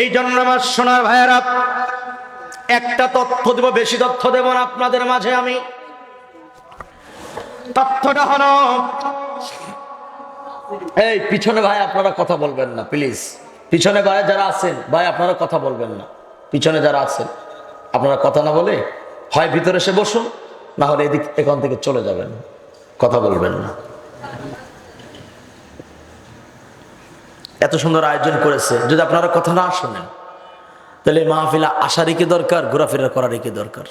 এই জন্য আমার সোনার ভাইয়েরা, একটা তথ্য দেব, বেশি তথ্য দেব না আপনাদের মাঝে আমি। তথ্যটা হলো, এই পিছনে ভাই আপনারা কথা বলবেন না, প্লিজ। পিছনে ভাই যারা আছেন, ভাই আপনারা কথা বলবেন না। পিছনে যারা আছেন, আপনারা কথা না বলে হয় ভিতরে এসে বসুন, না হলে এদিক, এখান থেকে চলে যাবেন। কথা বলবেন না। এত সুন্দর আয়োজন করেছে। যদি আপনারা কথা না শোনেন, তাহলে মাহফিলা আসারই কি দরকার, ঘোরাফেরা করারই কি দরকার?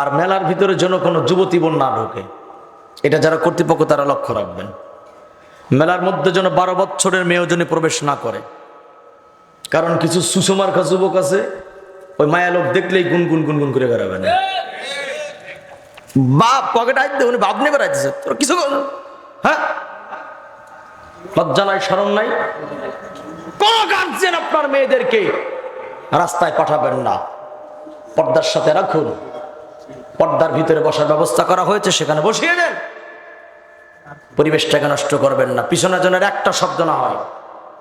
আর মেলার ভিতরে যেন কোনো যুবতী বোন না ঢোকে, এটা যারা কর্তৃপক্ষ তারা লক্ষ্য রাখবেন। মেলার মধ্যে যেন বারো বছরের মেয়েও যেন প্রবেশ না করে। কারণ কিছু সুষমার যুবক আছে, ওই মায়া লোক দেখলেই গুন গুন গুন গুন করে বেড়াবে না। বাপ, পকেট আইতে উনি বাপ নিয়ে বেড়াইতেছে। তোর কিছু হ্যাঁ? লজ্জা নাই স্মরণ নাই? কোন গার্জেন আপনার মেয়েদেরকে রাস্তায় পাঠাবেন না। পর্দার সাথে রাখুন। পর্দার ভিতরে বসার ব্যবস্থা করা হয়েছে, সেখানে বসিয়ে দেন। পরিবেশটাকে নষ্ট করবেন না। পিছনের জনের একটা শব্দ না হয়।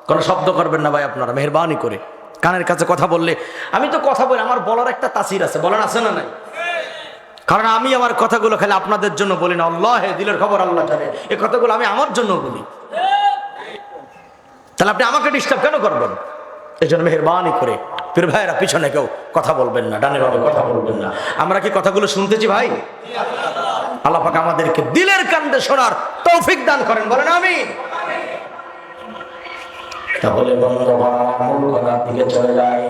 কোনো শব্দ করবেন না ভাই আপনারা, মেহরবানি করে। কানের কাছে কথা বললে, আমি তো কথা বলি, আমার বলার একটা তাসির আছে। বলার আছে না নাই? কারণ আমি আমার কথাগুলো খালি আপনাদের জন্য বলি না। আল্লাহ, দিলের খবর আল্লাহ জানে। এই কথাগুলো আমি আমার জন্য বলি। তাহলে আপনি আমাকে ডিস্টার্ব কেন করবেন? এই জন্য মেহরবানি করে। পীর ভাইয়েরা পিছনে কেউ কথা বলবেন না ডানে বামে কথা বলবেন না। আমরা কি কথাগুলো শুনতেছি ভাই? আল্লাহ পাক আমাদেরকে দিলের কান্দে শোনার তৌফিক দান করেন বলেন আমি তাহলে বন্ধুগণ, দিকে চলে যাই।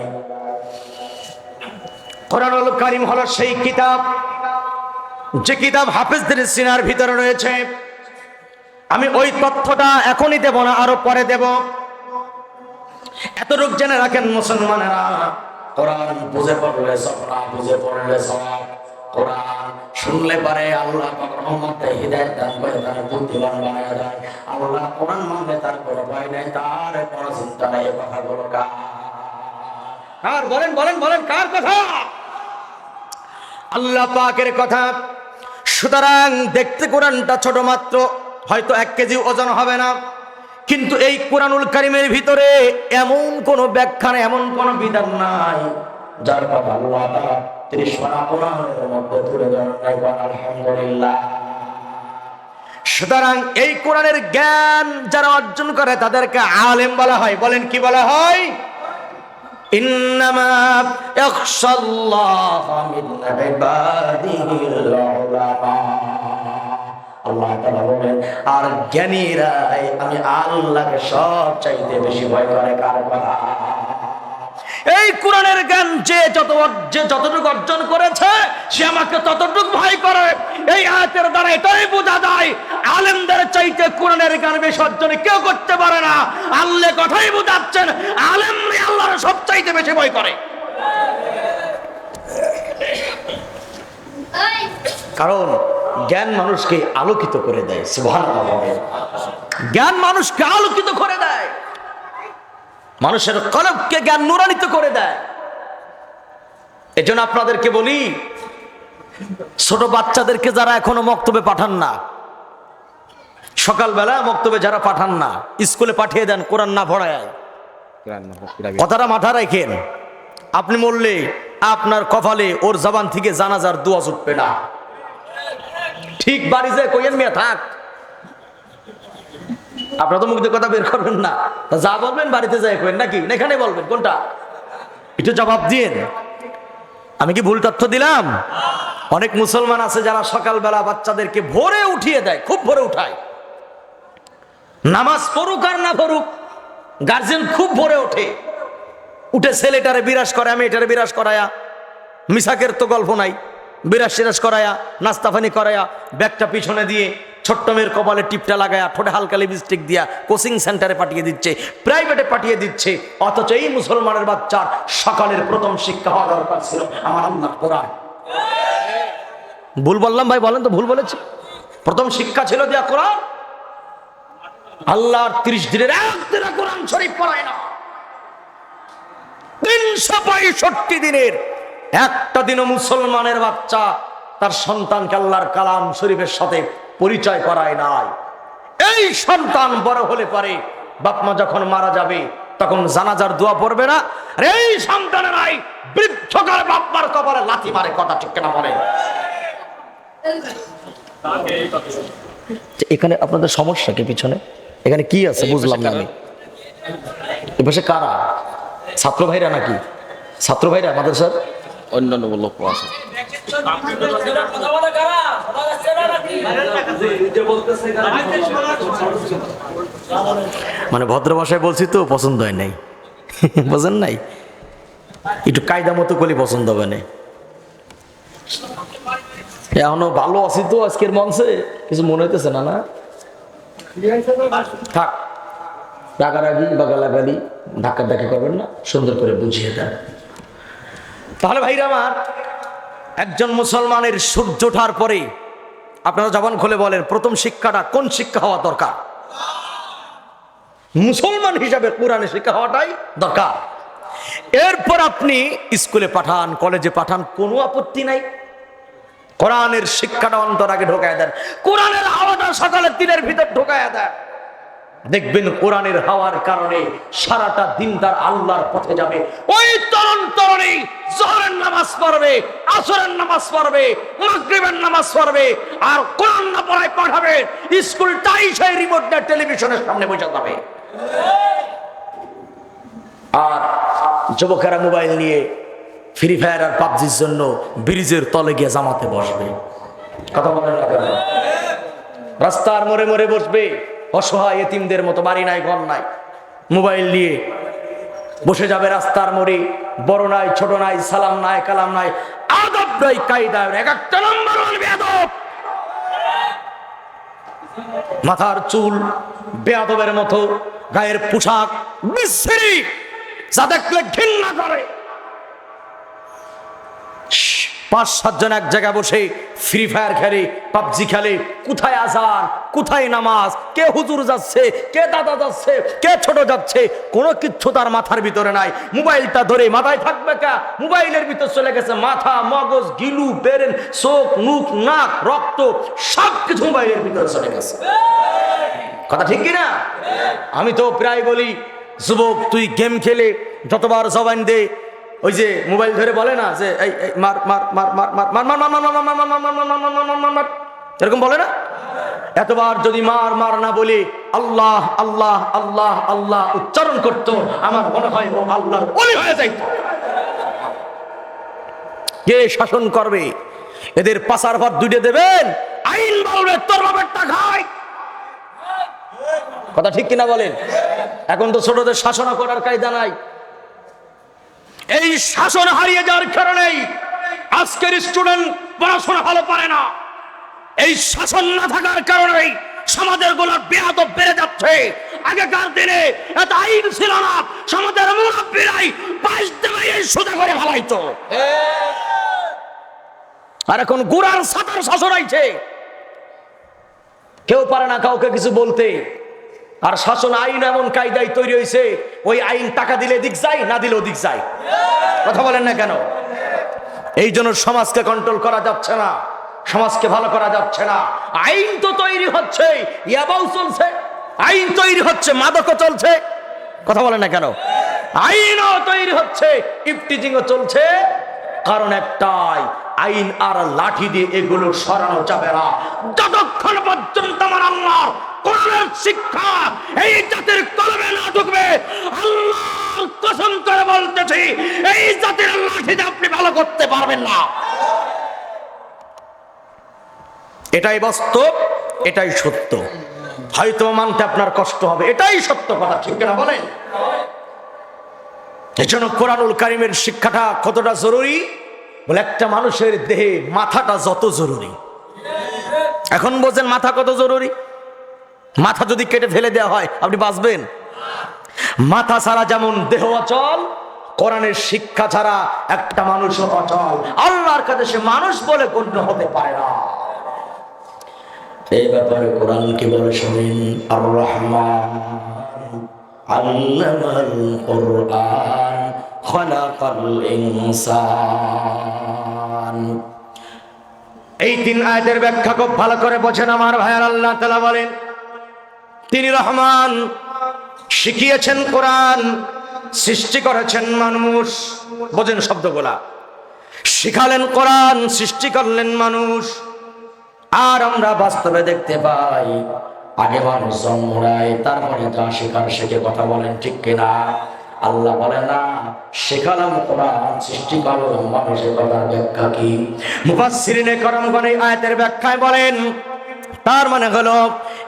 কোরআনুল কারিম হলো সেই কিতাব যে কিতাব হাফেজদের সিনার ভিতরে রয়েছে। আমি ওই তথ্যটা এখনই দেব না, আরও পরে দেব। এতটুক জেনে রাখেন মুসলমানেরা। কোরআন বুঝে পড়লে সবরা বুঝে পড়লে সব কোরআন শুনলে পারে আল্লাহ রহমতে দান করে, তার বুদ্ধিমান বানায় দেয়। আল্লাহ কোরআন তার কোনো ভয় নাই, তার কোনো চিন্তা নাই কথাগুলো কার? কার? বলেন বলেন বলেন, কার কথা? আল্লাহ পাকের কথা। সুতরাং দেখতে কোরআনটা ছোট মাত্র হয়তো এক কেজি ওজন হবে না। কিন্তু এই কোরআনুল কারিমের ভিতরে এমন কোন ব্যাখ্যা এমন কোন বিধান নাই, যার কথা সুতরাং এই কোরআনের জ্ঞান যারা অর্জন করে, তাদেরকে আলেম বলা হয়। বলেন, কি বলা হয়? ইন্নামা ইয়াখশাল্লাহ মিন আল্লাহ তাআলা বলেন আর জ্ঞানীরাই আমি আল্লাহকে সব চাইতে বেশি ভয় করে কার কথা? এই কোরআনের জ্ঞান যে যত যে যতটুকু অর্জন করেছে সে আমাকে ততটুকু ভয় করে। এই আয়াতের দ্বারা এটাই বোঝা যায় আলেমদের চাইতে কোরআনের জ্ঞান বেশি অর্জন কেউ করতে পারে না। আল্লাহ কথাই বোঝাচ্ছেন আলেম আল্লাহর সব চাইতে বেশি ভয় করে। কারণ জ্ঞান মানুষকে আলোকিত করে দেয় জ্ঞান মানুষকে আলোকিত করে দেয়। মানুষের কলবকে জ্ঞান নুরানিত করে দেয়। এজন্য আপনাদেরকে বলি, ছোট বাচ্চাদেরকে যারা এখনও মক্তবে পাঠান না, সকালবেলা মক্তবে যারা পাঠান না, স্কুলে পাঠিয়ে দেন, কোরআন না পড়ায়। কথাটা মাথা রাখেন। আপনি বললে, আপনার কপালে ওর জবান থেকে জানাজার দোয়া উঠবে না। ঠিক বাড়ি যায় কইয়েন মেয়ে, থাক। আপনারা তো মুখ দিয়ে কথা বের করবেন না। তা যা বলবেন বাড়িতে যাই কইেন নাকি? এখানে বলবেন, কোনটা? একটু জবাব দিন আমি কি ভুল তথ্য দিলাম? অনেক মুসলমান আছে যারা সকালবেলা বাচ্চাদেরকে ভোরে উঠিয়ে দেয়, খুব ভোরে উঠায়। নামাজ পড়ুক আর না পড়ুক গার্জেন খুব ভোরে ওঠে। উঠে ছেলেটারে বিরাজ করে আমি এটারে বিরাজ করায়া। মিসাকের তো গল্প নাই। বিরাজ সিরাজ করায়া নাস্তা পানি করায়া, ব্যাগটা পিছনে দিয়ে ছোট্ট মেয়ের কপালে টিপটা লাগায়া, ঠোঁটে হালকা লিপস্টিক দিয়া কোচিং সেন্টারে পাঠিয়ে দিচ্ছে প্রাইভেটে পাঠিয়ে দিচ্ছে, অথচ এই মুসলমানের বাচ্চার সকালের প্রথম শিক্ষা হওয়া দরকার ছিল আমার আল্লাহ কোরআন। ভুল বললাম ভাই, বলেন তো, ভুল বলেছি? প্রথম শিক্ষা ছিল দিয়া কোরআন। আল্লাহর ত্রিশ দিনের একদিনে কোরআন শরীফ পড়ায় না। তিনশো পঁয়ষট্টি দিনের একটা দিনও মুসলমানের বাচ্চা তার সন্তানকে আল্লাহর কালাম শরীফের সাথে পরিচয় করায় নাই। এই সন্তান বড় হলে পারে বাপমা যখন মারা যাবে, তখন জানাজার দোয়া পড়বে না। আরে এই সন্তানেরাই বৃদ্ধকার বাপ মার কপালে লাথি মারে, কথা ঠিক কেনা বলে? এখানে আপনাদের সমস্যা কি পিছনে? এখানে কি আছে বুঝলাম না আমি। এপাশে কারা? ছাত্র ভাইরা নাকি? ছাত্র ভাইরা আমাদের স্যার? অন্যান্য লোক আছে। মানে ভদ্র ভাষায় বলছি তো, পছন্দ হয় নাই। বোঝেন নাই? একটু কায়দা মতো করলে পছন্দ হবে না। এখনও ভালো আছি তো আজকের মঞ্চে, কিছু মনে হইতেছে না না? থাক। রাগারাগি বা গালাগালি ধাক্কা ধাক্কি করবেন না, সুন্দর করে বুঝিয়ে দেন। তাহলে ভাইরা আমার, একজন মুসলমানের সূর্য ওঠার পরে আপনারা জবান খুলে বলেন, প্রথম শিক্ষাটা কোন শিক্ষা হওয়া দরকার? মুসলমান হিসাবে কোরআনে শিক্ষা হওয়াটাই দরকার। এরপর আপনি স্কুলে পাঠান, কলেজে পাঠান, কোনো আপত্তি নাই। কোরআনের শিক্ষাটা অন্তর আগে ঢোকায় দেন। কোরআনের হাওয়াটা সকালে দিনের ভিতর ঢোকায় দেন। দেখবেন কোরআনের হাওয়ার কারণে সারাটা দিন তার আল্লাহর পথে যাবে। ওই তরুণ তরুণী জোহরের নামাজ পড়বে, আসরের নামাজ পড়বে, মাগরিবের নামাজ পড়বে, আর কোরআন না পড়ায় পাঠাবে স্কুলটাই সেই রিমোট নিয়ে টেলিভিশনের সামনে বসে যাবে। আর যুবকেরা মোবাইল নিয়ে ফ্রি ফায়ার আর পাবজির জন্য ব্রিজের তলে গিয়ে জামাতে বসবে। কথা বলেন না রাস্তার মোড়ে মোড়ে বসবে। অসহায় এতিমদের মতো বাড়ি নাই, ঘর নাই। মোবাইল নিয়ে বসে যাবে রাস্তার মোড়ে। বড় নাই, ছোট নাই, সালাম নাই, কালাম নাই। আদব নাই, কায়দা। এক একটা নম্বর মাথার চুল বেয়াদবের মতো, গায়ের পোশাক বিশ্রী, যা দেখলে ঘৃণা করে। পাঁচ সাতজন এক জায়গায় বসে ফ্রি ফায়ার খেলে, পাবজি খেলে। কোথায় আজান? কোথায় নামাজ? কে হুজুর যাচ্ছে? কে দাদা যাচ্ছে? কে ছোট যাচ্ছে? কোনো কিচ্ছু তার মাথার ভিতরে নাই। মোবাইলটা ধরে মাথায় থাকবে কা? মোবাইলের ভিতর চলে গেছে মাথা, মগজ, গিলু, বেরেন, চোখ, মুখ, নাক, রক্ত সব কিছু মোবাইলের ভিতরে চলে গেছে। কথা ঠিক কিনা? আমি তো প্রায় বলি, যুবক, তুই গেম খেলে যতবার জবান দে ওই যে মোবাইল ধরে বলে না যে এই এরকম বলে না এতবার যদি মার মার না বলে আল্লাহ আল্লাহ আল্লাহ আল্লাহ উচ্চারণ করত আমার মনে হয় ও আল্লাহর ওলি হয়ে যাইত কে শাসন করবে এদের পাচার ভাত দুইটে দেবেন আইন বলবে তোর বাপেরটা খায় কথা ঠিক কিনা বলেন এখন তো ছোটদের শাসন করার কায়দা নাই এই শাসন হারিয়ে যাওয়ার কারণেই আজকের স্টুডেন্ট পড়াশোনা ভালো পারে না। এই শাসন না থাকার কারণেই সমাজের গোলা বেহাত বেড়ে যাচ্ছে। আগেকার দিনে এত আইন ছিল না, সমাজের মুরব্বীরাই পাশ দেবে এই সোজা করে ভালাইতো। আর এখন গুড়ার সাঁতার শাসন আইছে। কেউ পারে না কাউকে কিছু বলতে। আর শাসন আইন এমন কায়দায় তৈরি হয়েছে ওই আইন টাকা দিলে দিক যায়, না দিলেও দিক যায়। কথা বলেন না কেন? এই জন্য সমাজকে কন্ট্রোল করা যাচ্ছে না, সমাজকে ভালো করা যাচ্ছে না। আইন তো তৈরি হচ্ছে, ইয়াবাও চলছে, আইন তৈরি হচ্ছে, মাদকও চলছে। কথা বলেন না কেন? আইনও তৈরি হচ্ছে, ইফটিজিংও চলছে, কারণ একটাই আইন আর লাঠি দিয়ে এগুলো সরানো যাবে না। যতক্ষণ পর্যন্ত আমার শিক্ষা এই জাতির কলমে না ঢুকবে কসম করে বলতেছি, এই জাতির লাঠিতে আপনি ভালো করতে পারবেন না। এটাই বাস্তব, এটাই সত্য। হয়তো মানতে আপনার কষ্ট হবে, এটাই সত্য কথা, ঠিক না বলেন? এজন্য কোরআনুল কারিমের শিক্ষাটা কতটা জরুরি? বলে, একটা মানুষের দেহে মাথাটা যত জরুরি। এখন বোঝেন মাথা কত জরুরি? মাথা যদি কেটে ফেলে দেওয়া হয়, আপনি বাঁচবেন? মাথা ছাড়া যেমন দেহ অচল, কোরআনের শিক্ষা ছাড়া একটা মানুষ অচল। আল্লাহর কাছে সে মানুষ বলে গণ্য হতে পারে না। এই ব্যাপারে কোরআন কি বলে শোনেন? আর রহমান আল্লামাল এই তিন আয়াতের ব্যাখ্যা খুব ভালো করে বোঝেন আমার ভাইয়ার আল্লাহ তাআলা বলেন, তিনি রহমান, শিখিয়েছেন কোরআন, সৃষ্টি করেছেন মানুষ। বোঝেন শব্দগুলা। শিখালেন কোরআন, সৃষ্টি করলেন মানুষ। আর আমরা বাস্তবে দেখতে পাই আগে মানুষ জন্ম নেয়, তারপরে যা শেখার শেখে কথা বলেন, ঠিক কিনা? আল্লাহ বলে না শেখালাম কোরআন সৃষ্টি করলাম মানুষের কথার ব্যাখ্যা কি? মুফাসসিরিনে করমগণ এই আয়াতের ব্যাখ্যায় বলেন, তার মানে হলো,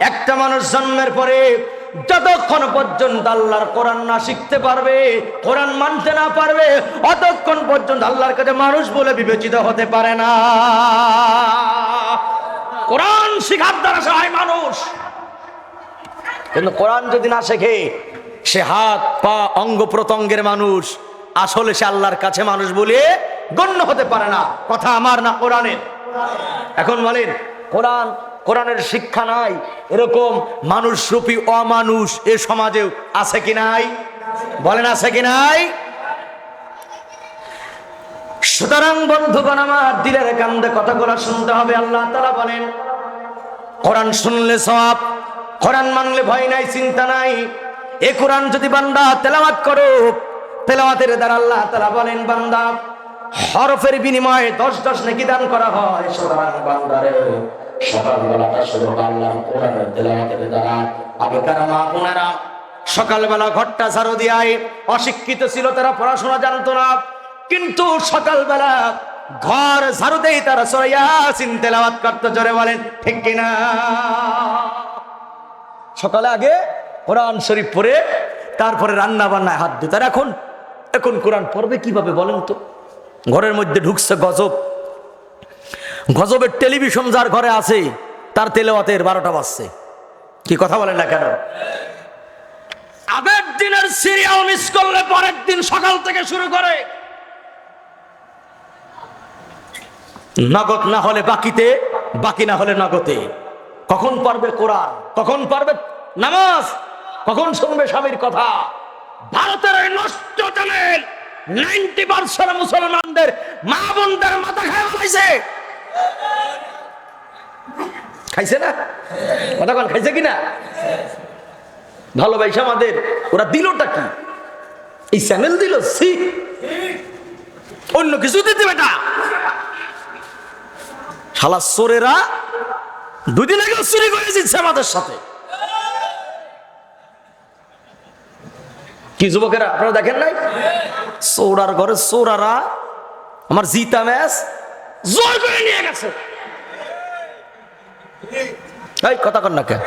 একটা মানুষ জন্মের পরে যতক্ষণ পর্যন্ত আল্লাহর কোরআন না শিখতে পারবে, কোরআন মানতে না পারবে, অতক্ষণ পর্যন্ত আল্লাহর কাছে মানুষ বলে বিবেচিত হতে পারে না। কোরআন শিখার দ্বারা সহায় মানুষ। কিন্তু কোরআন যদি না শেখে, সে হাত, পা, অঙ্গ প্রত্যঙ্গের মানুষ, আসলে সে আল্লাহর কাছে মানুষ বলে গণ্য হতে পারে না। কথা আমার না কোরআনের? এখন বলেন, কোরআন, কোরআনের শিক্ষা নাই, এরকম মানুষ রূপী অমানুষ এ সমাজেও আছে কি নাই? বলেন আছে কি নাই? সুতরাং বন্ধুগণ, আমার দিলের কান্দে কথাগুলো শুনতে হবে, আল্লাহ তারা বলেন, কোরআন শুনলে সব কোরআন মানলে ভয় নাই, চিন্তা নাই। এ কোরআন যদি বান্দা তেলাওয়াত করো তেলাওয়াতের দ্বারা আল্লাহ তালা বলেন, বান্দা, হরফের বিনিময়ে দশ দশ নাকি দান করা হয়। সুতরাং বান্দারে সকালবেলাটা শুধু আল্লাহর কোরআনের তেলাওয়াতের দ্বারা। আগেকার মা বোনেরা, সকালবেলা ঘরটা ঝাড়ু দিয়ায়, অশিক্ষিত ছিল, তারা পড়াশোনা জানতো না। কিন্তু সকালবেলা ঘর ঝাড়ু দেই, তারা সরাইয়া চিনতে লাওয়াত করতে, জোরে বলেন, ঠিক কিনা? সকালে আগে কোরআন শরীফ পড়ে, তারপরে রান্না বান্নায় হাত দিত। আর এখন এখন কোরআন পড়বে কীভাবে বলেন তো? ঘরের মধ্যে ঢুকছে গজব। গজবের টেলিভিশন যার ঘরে আছে, তার তেলেওয়াতের বারোটা বাজছে। কি কথা বলেন না কেন? আগের দিনের সিরিয়াল মিস করলে পরের দিন সকাল থেকে শুরু করে। নগদ না হলে বাকিতে, বাকি না হলে নগদে। কখন পারবে কোরআন? কখন পারবে নামাজ? কখন শুনবে স্বামীর কথা? ভারতের এই নষ্ট চ্যানেল নাইনটি পার্সেন্ট মুসলমানদের মা বোনদের মাথা খায় খাইছে খাইছে না? কথা কন খাইছে কিনা? ভালোবাসা আমাদের, ওরা দিলটা কি? এই চ্যানেল দিল? সি অন্য কিছু দিতে বেটা শালা চোরেরা দুদিন আগে চুরি করে দিচ্ছে আমাদের সাথে। কি যুবকেরা, আপনারা দেখেন নাই? চোরার ঘরে চোরারা আমার জিতা ম্যাচ জোর করে নিয়ে গেছে। এই, কথা কর না কেন?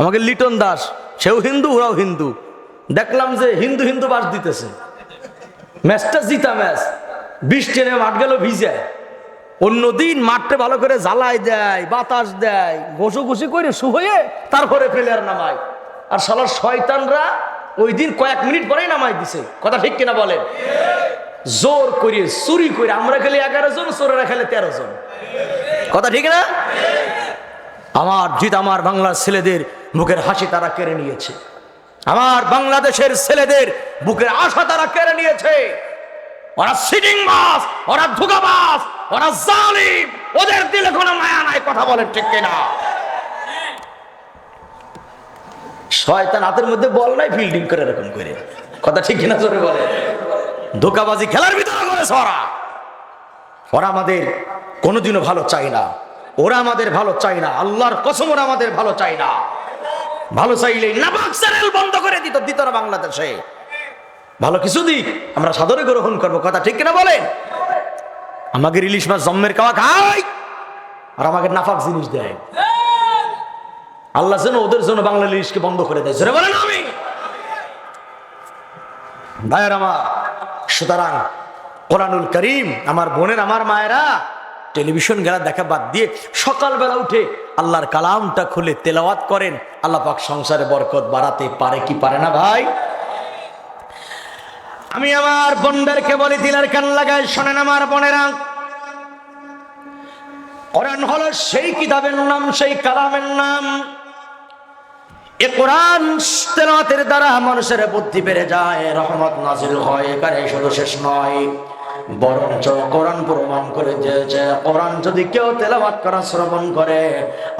আমাকে লিটন দাস, সেও হিন্দু, ওরাও হিন্দু। দেখলাম যে হিন্দু হিন্দু বাস দিতেছে। ম্যাচটা জিতা ম্যাচ। বৃষ্টি নেমে মাঠ গেল ভিজে অন্যদিন মাঠটা ভালো করে জ্বালাই দেয়, বাতাস দেয় ঘষু ঘুষি করে শুয়ে তারপরে প্লেয়ার নামায়। আর সালার শয়তানরা ওই দিন কয়েক মিনিট পরেই নামাই দিছে। কথা ঠিক কিনা বলেন? জোর করে, চুরি করে, আমরা খেলে এগারো জন, চোরেরা খেলে তেরো জন। কথা ঠিক না? আমার জিত আমার বাংলার ছেলেদের মুখের হাসি তারা কেড়ে নিয়েছে। আমার বাংলাদেশের ছেলেদের বুকের আশা তারা কেড়ে নিয়েছে। ওরা সিটিং বাস ওরা ধুকাবাস ওরা জালিম, ওদের দিলে কোনো মায়া নাই, কথা বলেন ঠিক কিনা? শয়তান হাতের মধ্যে বল নাই ফিল্ডিং করে এরকম করে। কথা ঠিক কিনা জোরে বলে ধোকাবাজি খেলার ভিতরে করেছে ওরা। ওরা আমাদের কোনোদিনও ভালো চাই না। ওরা আমাদের ভালো চাই না। আল্লাহর কসম, ওরা আমাদের ভালো চাই না। ভালো চাইলেই নাবাক চ্যানেল বন্ধ করে দিত দিত না বাংলাদেশে। ভালো কিছু দিক, আমরা সাদরে গ্রহণ করব। কথা ঠিক কিনা বলেন? আমাকে ইলিশ মাছ জম্মের খাওয়া খাই আর আমাকে নাফাক জিনিস দেয়। আল্লাহ যেন ওদের জন্য বাংলা ইলিশকে বন্ধ করে দেয়। জোরে বলেন আমি ভাইয়ের আমার, সুতরাং কোরআনুল করিম, আমার বোনের, আমার মায়েরা টেলিভিশন গেলা দেখা বাদ দিয়ে সকালবেলা উঠে আল্লাহর কালামটা খুলে তেলাওয়াত করেন। আল্লাহ পাক সংসারে বরকত বাড়াতে পারে কি পারে না ভাই? আমি আমার বোনদেরকে বলি, দিলের কান লাগায় শোনেন আমার বোনেরা। কোরআন হলো সেই কিতাবের নাম, সেই কালামের নাম। এ কোরআন তেলাওয়াতের দ্বারা মানুষের বুদ্ধি বেড়ে যায়, রহমত নাজিল হয় এখানে শুধু শেষ নয়। বরঞ্চ কোরআন প্রমাণ করে দিয়েছে, কোরআন যদি কেউ তেলাওয়াত করা, শ্রবণ করে,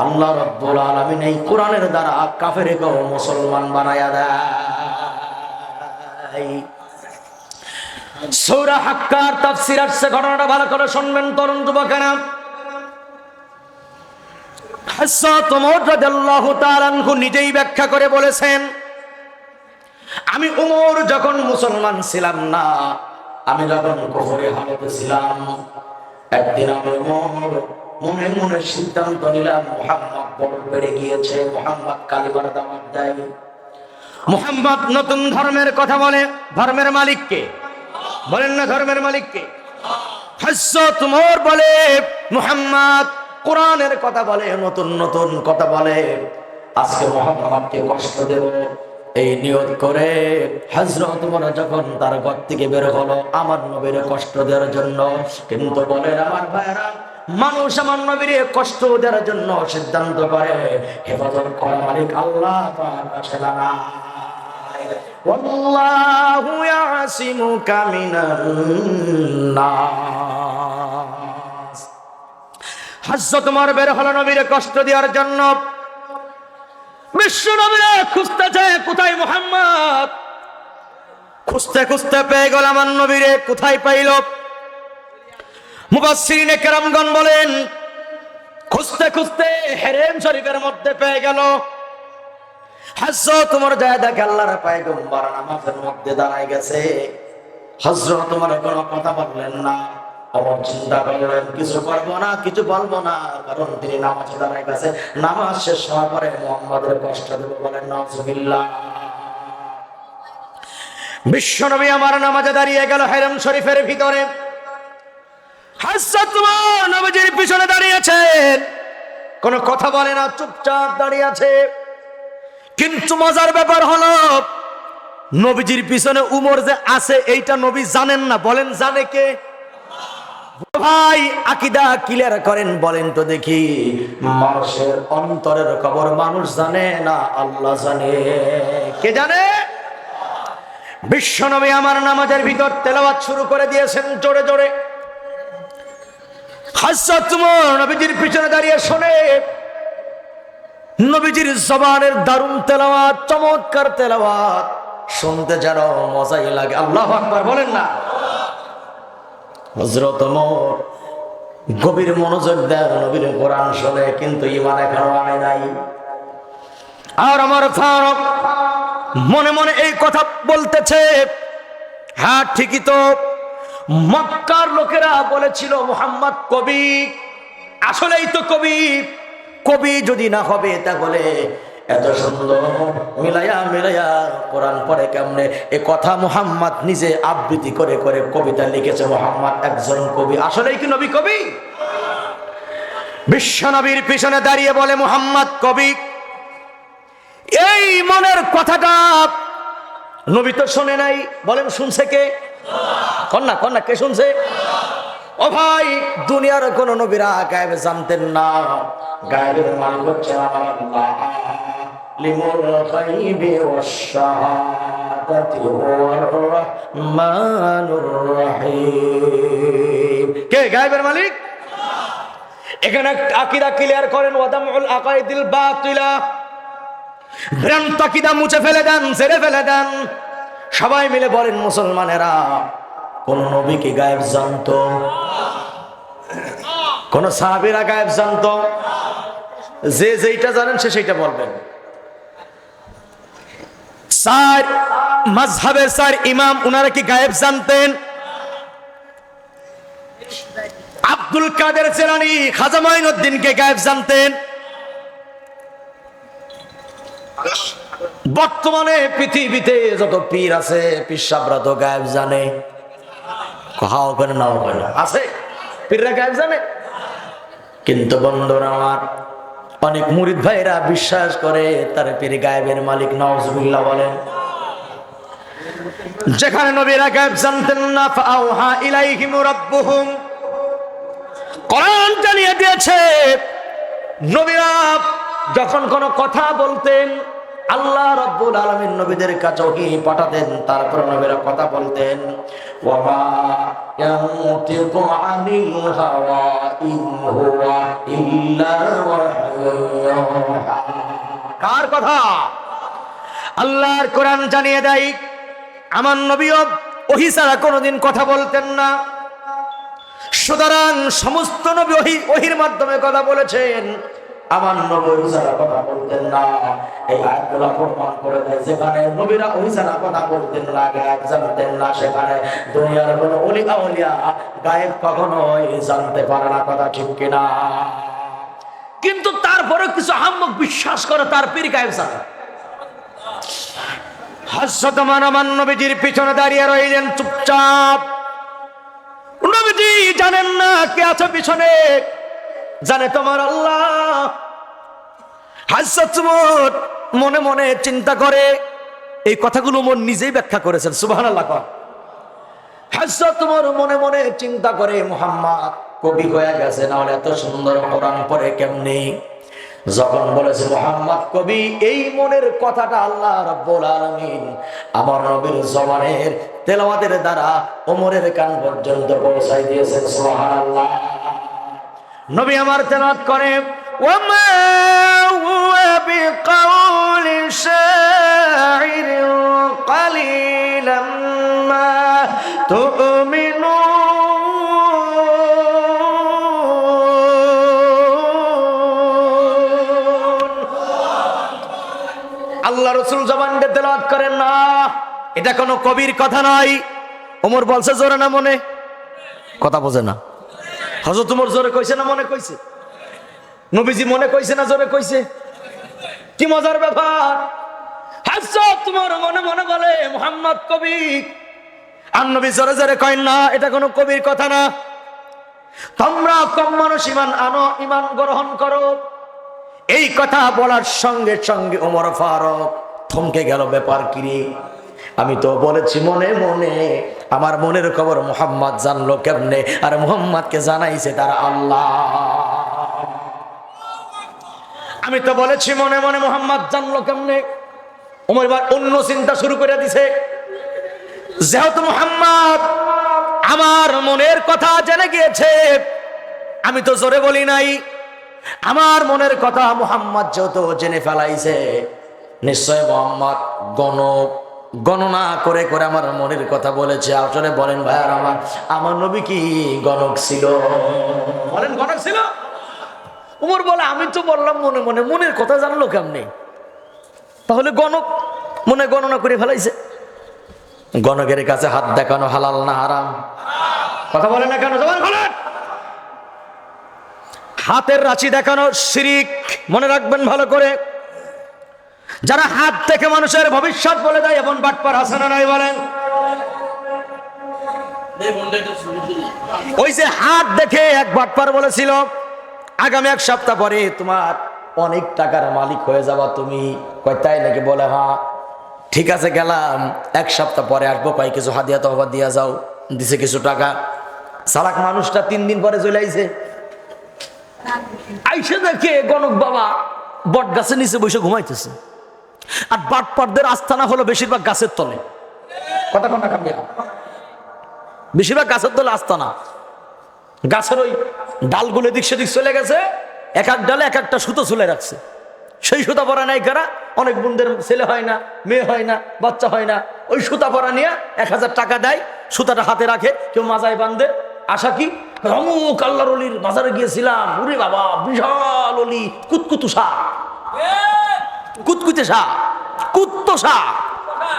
আল্লাহ রব্বুল আলামিন এই কোরআনের দ্বারা কাফেরকেও মুসলমান বানায়া দেয়। সৌরা হাক্কার তাফসির আসছে, ঘটনাটা ভালো করে শুনবেন তরুণ যুবকেরা। নিজেই ব্যাখ্যা করে বলেছেন, আমি উমর যখন মুসলমান ছিলাম না, আমি যখন কুফরে হালতে ছিলাম, একদিন আমি উমর মনে মনে সিদ্ধান্ত নিলাম, মুহাম্মদ বড় বেড়ে গিয়েছে, মুহাম্মদ কালিমার দাওয়াত দেয়। মুহাম্মদ নতুন ধর্মের কথা বলে, ধর্মের মালিককে বলেন না ধর্মের মালিককে। উমর বলে, মুহাম্মদ, কোরআনের কথা বলে, নতুন নতুন কথা বলে। আজকে মোহাম্মদকে কষ্ট দেব, এই নিয়ত করে। হযরত উমর যখন তার ঘর থেকে বের হলো, আমার নবীর কষ্ট দেওয়ার জন্য, কিন্তু বলেন আমার ভাইরা মানুষ আমার নবীর কষ্ট দেওয়ার জন্য সিদ্ধান্ত করে, হেফাজত করা মালিক আল্লাহ তাআলা ওয়াল্লাহু ইয়াসিমুকা মিনান নাস হযরত ওমর বের হলো নবীর কষ্ট দেওয়ার জন্য। বিশ্ব নবীরা খুঁজতে চায় কোথায় মোহাম্মদ? খুঁজতে খুঁজতে পেয়ে গেল আমার নবীরে, কোথায় পাইল? মুবাসিনে কেরামগণ বলেন, খুঁজতে খুঁজতে হেরেম শরীফের মধ্যে পেয়ে গেল। হযরত পয়গম্বর নামাজের মধ্যে গেছে। কথা বললেন না। চিন্তা করলেন, কিছু করব না, কিছু বলব না। কারণ তিনি নামাজে গেছে। নামাজ শেষ হওয়ার পরে মোহাম্মদের কষ্ট দেবো বলেন আমার নামাজে দাঁড়িয়ে গেল হেরম শরীফের ভিতরে। তোমার নবীজির পিছনে দাঁড়িয়েছেন কোনো কথা বলে না, চুপচাপ দাঁড়িয়ে আছে। কিন্তু মজার ব্যাপার হলো, নবীজির পিছনে উমর যে আছে, এইটা নবী জানেন না। বলেন, জানে কে? ভাই, আকিদা ক্লিয়ার করেন, বলেন তো দেখি। মানুষের অন্তরের খবর মানুষ জানে না, আল্লাহ জানে। কে জানে? বিশ্বনবী আমার নামাজের ভিতর তেলাওয়াত শুরু করে দিয়েছেন জোরে জোরে। হাসত উমর নবীজির পিছনে দাঁড়িয়ে শোনে নবীজির জবানের দারুণ তেলাওয়াত, চমৎকার তেলাওয়াত। শুনতে যেন মজাই লাগে। আল্লাহ আকবার, বলেন না। হজরত গভীর মনোযোগ দেয় নবীর কোরআন শোনে, কিন্তু ইমান এখনও আনে নাই। আর আমার ফারুক মনে মনে এই কথা বলতেছে। হ্যাঁ ঠিকই তো। মক্কার লোকেরা বলেছিল, মোহাম্মদ কবি, আসলেই তো কবি। কবি যদি না হবে তাহলে এত সুন্দর মিলাইয়া মিলাইয়া কোরআন পড়ে কেমনে? এ কথা মোহাম্মদ নিজে আবৃত্তি করে করে কবিতা লিখেছে মোহাম্মদ, একজন কবি। আসলেই কি নবী কবি? বিশ্ব নবীর পিছনে দাঁড়িয়ে বলে মোহাম্মদ কবি, এই মনের কথাটা নবী তো শোনে নাই। বলেন, শুনছে কে? কন্যা কন্যা, কে শুনছে? ও ভাই, দুনিয়ার কোন নবীরা গায়েব জানতেন না। গায়েবের মালিক হচ্ছে আল্লাহ। লিমুল গায়বি ওয়াশ-শাহাদাতি হুয়ার রাহমানুর রহিম। কে গায়েবের মালিক? এখানে আকীদা ক্লিয়ার করেন ওয়াদামুল আকাইদিল বাতিলা। ভ্রান্ত আকীদা মুছে ফেলে দেন, ছেড়ে ফেলে দেন। সবাই মিলে বলেন, মুসলমানেরা, কোন নবী কি গায়েব জানতো? কোন সাহাবীরা গায়েব জানতো? যে যেইটা জানেন, সে সেইটা বলবেন। স্যার মাঝহাবের স্যার, ইমাম, উনারা কি গায়েব জানতেন? আব্দুল কাদের জেলানি খাজা মাইনুদ্দিনকে গায়েব জানতেন। বর্তমানে পৃথিবীতে যত পীর আছে পিসাবরা তো গায়েব জানে। হাও করে নাও করে আছে? পীররা গায়েব জানে। কিন্তু বন্ধুরা আমার, অনেক মুরিদ ভাইরা বিশ্বাস করে, তার পীর গায়েবের মালিক নওয়াজুবিল্লাহ বলেন, যেখানে নবীরা গায়েব জানতেন না ফাআউহা ইলাইহিম রাব্বুহুম। কোরআন জানিয়ে দিয়েছে, নবীরা যখন কোনো কথা বলতেন আল্লাহ রব্বুল আলামিন নবীদের কাছে ওহি পাঠাতেন, তারপর নবীরা কথা বলতেন কার কথা? আল্লাহর কোরআন জানিয়ে দেয়, আমার নবীও ওহি ছাড়া কোনোদিন কথা বলতেন না। সুতরাং সমস্ত নবী ওহি, ওহির মাধ্যমে কথা বলেছেন। আমার নবী ওহি ছাড়া কথা বলতেন না। এই আয়াতগুলো প্রমাণ করে দেয়, যেখানে নবীরা ওহি ছাড়া কথা বলতেন না, গায়েব জানতেন না, সেখানে দুনিয়ার কোনো অলিয়া অলিয়া গায়েব কখনোই জানতে পারে না কথা ঠিক কিনা। কিন্তু তারপরে কিছু হাম্মক বিশ্বাস করে, তার পীর গায়েব জানে। হাসত মানবান নবীজির পিছনে দাঁড়িয়ে রইলেন চুপচাপ। নবীজি জানেন না কে আছে পিছনে। জানে তোমার আল্লাহ। হাসত মনে মনে চিন্তা করে, এই কথাগুলো মন নিজেই ব্যাখ্যা করেছেন সুবাহ আল্লাহ হাসত তোমার মনে মনে চিন্তা করে, মুহাম্মদ, কবি হয়ে গেছে এত সুন্দর কোরআন পড়ে কেমনি? যখন বলেছে, মোহাম্মদ কবি, এই মনের কথাটা আল্লাহ রব্বুল আলামিন আমার নবীর জমানের তেলাওয়াতের দ্বারা ওমরের কান পর্যন্ত পৌঁছাই দিয়েছেন, সুবহানাল্লাহ। নবী আমার তেলাওয়াত করে আল্লাহ রসুল জবানকে তেলাওয়াত করেন, না, এটা কোনো কবির কথা নয়। ওমর বলছে জোরে না মনে। কথা বোঝে না। হজরত উমর জোরে কইছে না মনে কইছে? নবীজি মনে কইছে না জোরে কইছে? কি মজার ব্যাপার? হাসত তোমার মনে মনে বলে, মোহাম্মদ কবি আর নবী জোরে জোরে কয়েন না, এটা কোনো কবির কথা না। তোমরা কম মানুষ ইমান আনো ইমান গ্রহণ করো। এই কথা বলার সঙ্গে সঙ্গে ওমর ফারুক থমকে গেল, ব্যাপার কিরে আমি তো বলেছি, মনে মনে আমার মনের খবর মোহাম্মদ জানলো কেমনে? আর মোহাম্মদকে জানাইছে তার আল্লাহ। আমি তো বলেছি মনে মনে মোহাম্মদ জানলো কেমনে? ওমর এবার অন্য চিন্তা শুরু করে দিছে। যেহেতু মোহাম্মদ আমার মনের কথা জেনে গিয়েছে, আমি তো জোরে বলি নাই। আমার মনের কথা মোহাম্মদ যেহেতু জেনে ফেলাইছে, নিশ্চয় মোহাম্মদ গণক গণনা করে করে আমার মনের কথা বলেছে। আসলে বলেন ভাই আর আমার আমার নবী কি গণক ছিল? বলেন গণক ছিল? উমর বলে আমি তো বললাম মনে মনে মনের কথা জানলো কেমনে? তাহলে গণক মনে গণনা করে ফেলাইছে। গণকের কাছে হাত দেখানো হালাল না হারাম? কথা বলে না কেন? হাতের রাশি দেখানো শিরিক। মনে রাখবেন ভালো করে। যারা হাত থেকে মানুষের ভবিষ্যৎ বলে দেয়, এমন বাটপার হাসানা নাই বলেন। ওই যে হাত দেখে এক বাটপার বলেছিল, আগামী এক সপ্তাহ পরে তোমার অনেক টাকার মালিক হয়ে যাবা তুমি। তাই নাকি? বলে হ্যাঁ ঠিক আছে, গেলাম। এক সপ্তাহ পরে আসব, কয়, কিছু হাদিয়া তহবা দিয়া যাও। দিছে কিছু টাকা। সালাক মানুষটা তিন দিন পরে চলে আইছে। আইসে দেখে গণক বাবা বট গাছের নিচে বসে ঘুমাইতেছে। আর বাটপাটদের আস্থানা হলো বেশিরভাগ গাছের তলে। কথা কথা বেশিরভাগ গাছের তলে আস্তানা। গাছের ওই ডালগুলো দিক সেদিক চলে গেছে এক এক ডালে এক একটা সুতো ঝুলে রাখছে। সেই সুতা পরা নাই কারা অনেক বোনদের ছেলে হয় না মেয়ে হয় না বাচ্চা হয় না। ওই সুতা পরা নিয়ে এক হাজার টাকা দেয় সুতাটা হাতে রাখে কেউ মাজায় বান্ধে আশা কি? অমুক আল্লাহর অলির মাজারে গিয়েছিলাম। উরে বাবা বিশাল অলি কুতকুতু শাহ কুতকুতে শাহ কুত্ত শাহ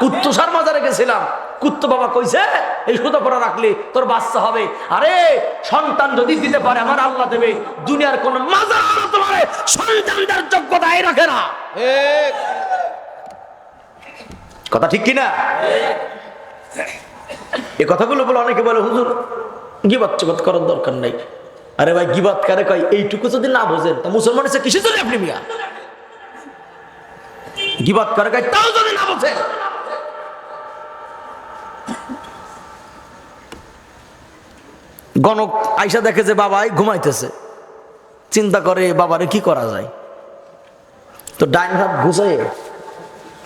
কুত্ত মাজারে গেছিলাম। কুত্ত বাবা কইছে এই সুতো পরা রাখলে তোর বাচ্চা হবে। আরে সন্তান যদি দিতে পারে আমার আল্লাহ দেবে। দুনিয়ার কোন মাজার তোমার সন্তানদের যোগ্যতাই রাখে না। কথা ঠিক কিনা? এই কথাগুলো বলে অনেকে বলে হুজুর গিবাত চিবাত করার দরকার নাই। আরে ভাই গিবাত কারে কয়? এইটুকু যদি না বোঝেন তা মুসলমান এসে কিসে চলে আপনি মিয়া? গিবাত করে কয় তাও না গণক আইসা দেখে যে বাবাই ঘুমাইতেছে চিন্তা করে বাবারে কি করা যায় তো ডাইন হাত ঘুষে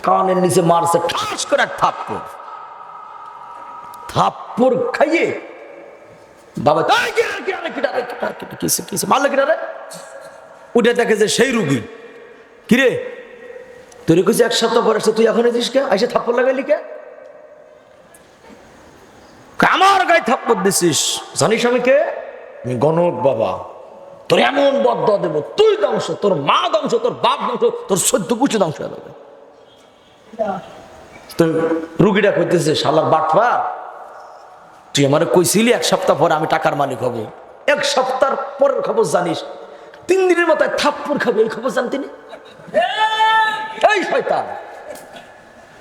কানের নিচে মারছে ঠাস করে এক থাপ্পড় থাপ্পড় খাইয়ে বাবা "এই কি রে, কি রে, কি রে, কি রে, কি রে, কিসে কিসে মারলে কি রে উঠে দেখে যে সেই রুগী কিরে তোর কইছে এক সপ্তাহ পরে এসে তুই এখন এসিস কে? এসে থাপ্পড় লাগাইলি কে? আমার গায়ে থাপ্পড় দিছিস। জানিস আমি কে? আমি গণক বাবা। তোর এমন বদ্ধ দেব, তুই ধ্বংস, তোর মা ধ্বংস, তোর বাপ ধ্বংস, তোর সদ্য কুচি ধ্বংস হয়ে যাবে। তো রুগীটা কইতেছে শালার বাটফা, তুই আমার কইছিলি এক সপ্তাহ পরে আমি টাকার মালিক হব। এক সপ্তাহ পরের খবর জানিস। তিন দিনের মাথায় থাপ্পড় খাবে, এই খবর জানতি নি? এই শয়তান।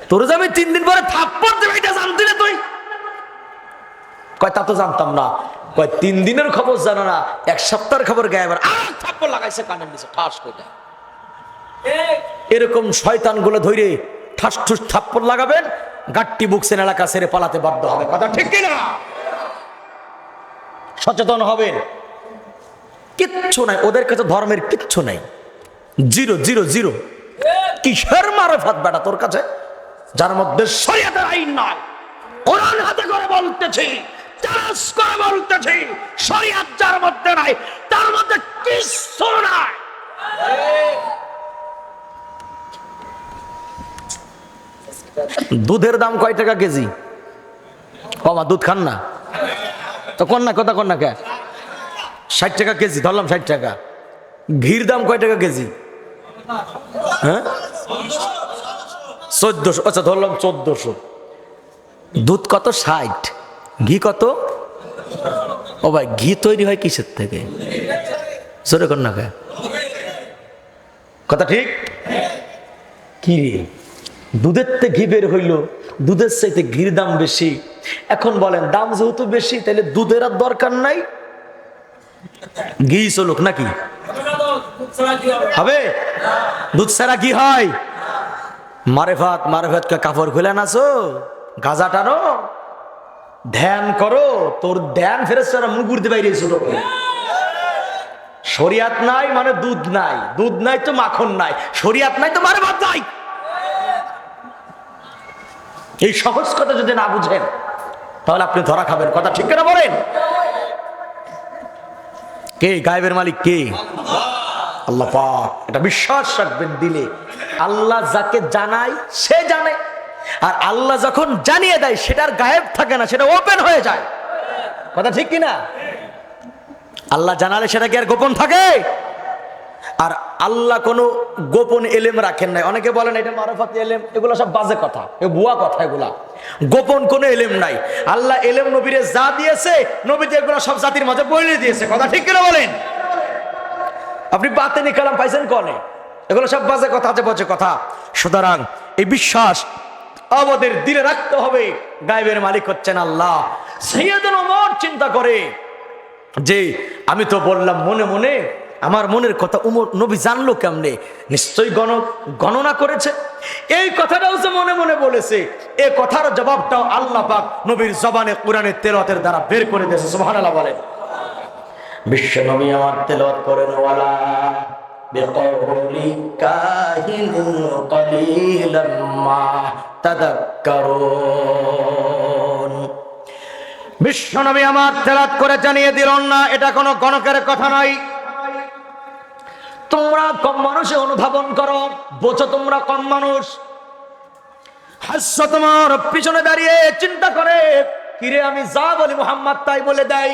তোর যে আমি তিন দিন পরে থাপ্পড় দেবে, এটা জানতি না তুই? কয়, তা তো জানতাম না। কয়, তিন দিনের খবর জানো না, এক সপ্তাহের খবর গায়ে আর থাপ্পড় লাগাইছে কানের নিচে, ঠাস করে। এরকম শয়তানগুলো ধরে ঠাস ঠুস থাপ্পড় লাগাবেন, গাট্টি বুকসেন এলাকা ছেড়ে পালাতে বাধ্য হবে। কথা ঠিক কিনা? সচেতন হবেন। কিচ্ছু নাই, ওদের কাছে ধর্মের কিচ্ছু নাই। Zero zero zero. কিসের মারফাত বেটা তোর কাছে? যার মধ্যে শরীয়তের আইন নয় কোরআন হাতে করে বলতেছি করে বলতেছি, শরীয়ত যার মধ্যে নাই, তার মধ্যে কিচ্ছু নাই। দুধের দাম কয় টাকা কেজি? কমা দুধ খান না। তো কোন না কথা কোন না কে? ষাট টাকা কেজি, ধরলাম ষাট টাকা। ঘির দাম কয় টাকা কেজি? হ্যাঁ? চোদ্দশো আচ্ছা ধরলাম চোদ্দশো। দুধ কত? ষাট। ঘি কত? ও ভাই, ঘি তৈরি হয় কিসের থেকে? জোরে কর না কথা ঠিক? কি দুধের থেকে ঘি বের হইল। দুধের চাইতে ঘির দাম বেশি। এখন বলেন, দাম যেহেতু বেশি, তাহলে দুধের আর দরকার নাই? ঘি চলুক নাকি? হবে? দুধ ছাড়া কি হয়? মারেফাত, মারেফাতকে কাপড় খুলে নাচো গাজা টানো, ধ্যান করো, তোর ধ্যান ফেরেস মুগুর দিয়ে বাইরে শরিয়াত নাই মানে দুধ নাই। দুধ নাই তো মাখন নাই। শরিয়াত নাই তো মারেফাত নাই। এই সহজ কথা যদি না বুঝেন, তাহলে আপনি ধরা খাবেন। কথা ঠিক করে বলেন? কে? গায়েবের মালিক কে? আল্লাহ পাক এটা বিশ্বাস রাখবেন দিলে। আল্লাহ যাকে জানায়, সে জানে। আর আল্লাহ যখন জানিয়ে দেয়, সেটার গায়েব থাকে না, সেটা ওপেন হয়ে যায়। কথা ঠিক কিনা? আল্লাহ জানালে সেটা কি আর গোপন থাকে? আর আল্লাহ কোনো গোপন এলেম রাখেন নাই। অনেকে বলেন, এটা মারফাত এলেম, এগুলো সব বাজে কথা, এ বুয়া কথা এগুলা। গোপন কোনো এলেম নাই। আল্লাহ এলেম নবীরে যা দিয়েছে, নবীতে এগুলো সব জাতির মাঝে বলে দিয়েছে। কথা ঠিক কিনা বলেন? আপনি বাতেনি কালাম পাইছেন কনে? এগুলো সব বাজে কথা আছে বাজে কথা। সুতরাং এই বিশ্বাস আমাদের দিলে রাখতে হবে। গায়েবের মালিক হচ্ছেন আল্লাহ। সৈয়দন ওমর চিন্তা করে যে, আমি তো বললাম মনে মনে, আমার মনের কথা উমর নবী জানলো কেমনে? নিশ্চয়ই গণ, গণনা করেছে। এই কথাটাও যে মনে মনে বলেছে এই কথার জবাবটাও আল্লাহ পাক নবীর জবানে কোরআনের তেলাওয়াতের দ্বারা বের করে দিয়েছে। সুবহানাল্লাহ বলেন। বিশ্ব নবী আমার তেলাওয়াত করেন, ওয়ালা বিকৌলি বিশ্বনবী আমার তেলাত করে জানিয়ে দিল, না, এটা কোনো গণকের কথা নয়। তোমরা কম মানুষে অনুধাবন করো, বোঝো তোমরা কম মানুষ। হাস্য তোমার পিছনে দাঁড়িয়ে চিন্তা করে, কিরে, আমি যা বলি মোহাম্মদ তাই বলে দেয়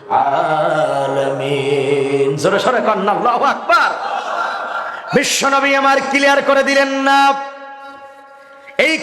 আলামিন। জোরে সরে কন্যা আল্লাহু আকবার। বিশ্বনবী আমার ক্লিয়ার করে দিলেন না। এই